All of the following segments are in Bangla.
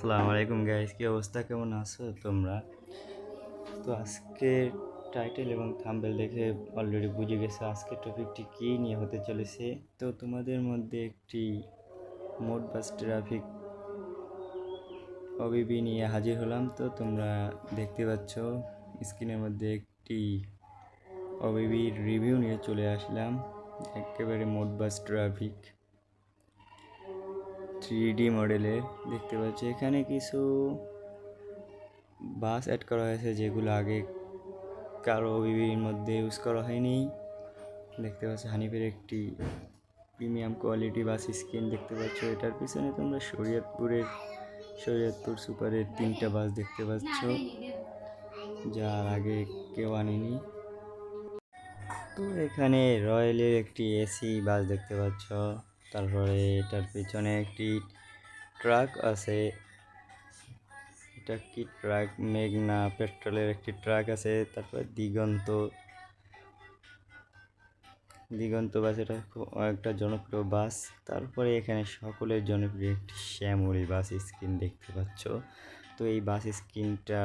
আসসালামু আলাইকুম গাইস কি অবস্থা? কেমন আছো তোমরা? তো আজকে টাইটেল এবং থাম্বেল দেখে অলরেডি বুঝে গেছো আজকের টপিকটি কী নিয়ে হতে চলেছে। তো তোমাদের মধ্যে একটি মোট বাস ট্রাফিক অবিবি নিয়ে হাজির হলাম। তো তোমরা দেখতে পাচ্ছ স্ক্রিনের মধ্যে একটি অবিবির রিভিউ নিয়ে চলে আসলাম। একেবারে মোট বাস ট্রাফিক থ্রি ডি মডেলের দেখতে পাচ্ছি। এখানে কিছু বাস অ্যাড করা হয়েছে যেগুলো আগে কারও বিবির মধ্যে ইউজ করা হয়নি। দেখতে পাচ্ছ হানিফের একটি প্রিমিয়াম কোয়ালিটি বাস স্ক্রিন দেখতে পাচ্ছ। এটার পিছনে তোমরা শরীয়তপুরের, শরীয়তপুর সুপারের তিনটা বাস দেখতে পাচ্ছ, যার আগে কেউ আনেনি। তো এখানে রয়্যালের একটি এসি বাস দেখতে পাচ্ছ। তারপরে এটার পিছনে একটি ট্রাক আছে। এটা কি ট্রাক, মেঘনা পেট্রোলের একটি ট্রাক আছে। তারপরে দিগন্ত দিগন্ত বাস, এটা খুব একটা জনপ্রিয় বাস। তারপরে এখানে সকলের জনপ্রিয় একটি শ্যামলি বাস স্ক্রিন দেখতে পাচ্ছ। তো এই বাস স্ক্রিনটা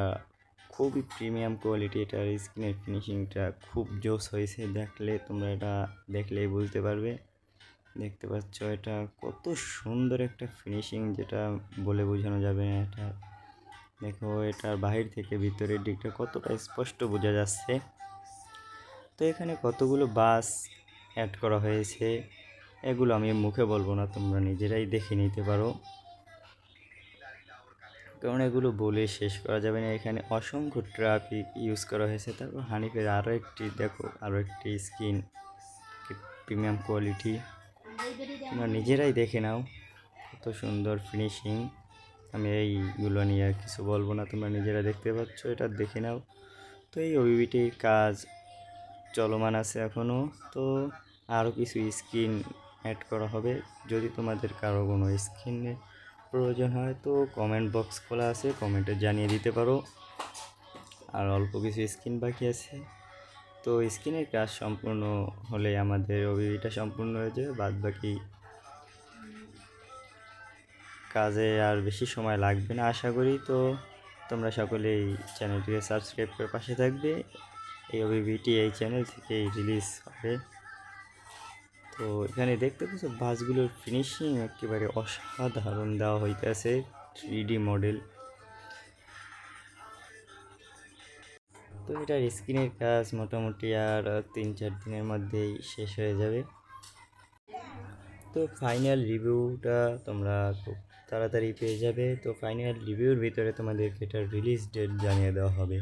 খুবই প্রিমিয়াম কোয়ালিটি, এটার স্ক্রিনের ফিনিশিংটা খুব জোস হয়েছে। দেখলে তোমরা এটা দেখলেই বুঝতে পারবে। দেখতে পাচ্ছ এটা কত সুন্দর একটা ফিনিশিং যেটা বলে বোঝানো যাবে না এটা। দেখো এটার বাহির থেকে ভিতরের দিকটা কতটা স্পষ্ট বোঝা যাচ্ছে। তো এখানে কতগুলো বাস অ্যাড করা হয়েছে, এগুলো আমি মুখে বলব না, তোমরা নিজেরাই দেখে নিতে পারো। কারণ এগুলো বলে শেষ করা যাবে না। এখানে অসংখ্য ট্রাফিক ইউজ করা হয়েছে। তারপর হানিফের আরও একটি, দেখো আরও একটি স্কিন প্রিমিয়াম কোয়ালিটি তোমরা নিজেরাই দেখে নাও, কত সুন্দর ফিনিশিং আমি এইগুলো নিয়ে আর কিছু বলব না, তোমরা নিজেরা দেখতে পাচ্ছ, এটা দেখে নাও। তো এই ওবিবিটির কাজ চলমান আছে এখনও তো আরও কিছু স্কিন অ্যাড করা হবে, যদি তোমাদের কারও কোনো স্কিনের প্রয়োজন হয়, তো কমেন্ট বক্স খোলা আছে কমেন্টে জানিয়ে দিতে পারো। আর অল্প কিছু স্কিন বাকি আছে। তো স্কিনের কাজ সম্পূর্ণ হলে আমাদের ওবিবিটা সম্পূর্ণ হয়ে যাবে বাদ বাকি কাজে আর বেশি সময় লাগবে না। আশা করি তো তোমরা সকলেই চ্যানেলটিকে সাবস্ক্রাইব করে পাশে থাকবে। এই ওবিবিটি এই চ্যানেল থেকেই রিলিজ হবে। তো এখানে দেখতে পাচ্ছ বাসগুলোর ফিনিশিং একেবারে অসাধারণ দেওয়া হইতেছে থ্রি ডি মডেল তো এটার স্ক্রিনের কাজ মোটামুটি আর তিন চার দিনের মধ্যেই শেষ হয়ে যাবে। তো ফাইনাল রিভিউটা তোমরা খুব তাড়াতাড়ি পেয়ে যাবে। তো ফাইনাল রিভিউর ভিতরে তোমাদেরকে এটার রিলিজ ডেট জানিয়ে দেওয়া হবে।